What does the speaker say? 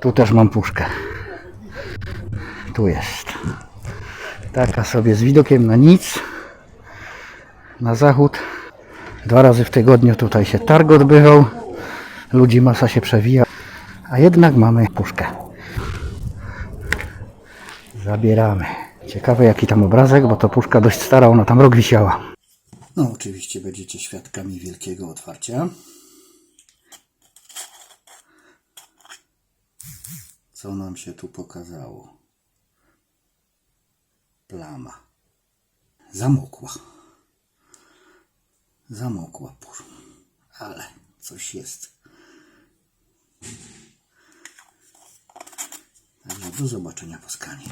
Tu też mam puszkę. Tu jest. Taka sobie z widokiem na nic. Na zachód. Dwa razy w tygodniu tutaj się targ odbywał. Ludzi masa się przewija. A jednak mamy puszkę. Zabieramy. Ciekawe jaki tam obrazek, bo to puszka dość stara, ona tam rok wisiała. No oczywiście będziecie świadkami wielkiego otwarcia. Co nam się tu pokazało? Plama. Zamokła. Zamokła pór. Ale coś jest. Także do zobaczenia po skanie.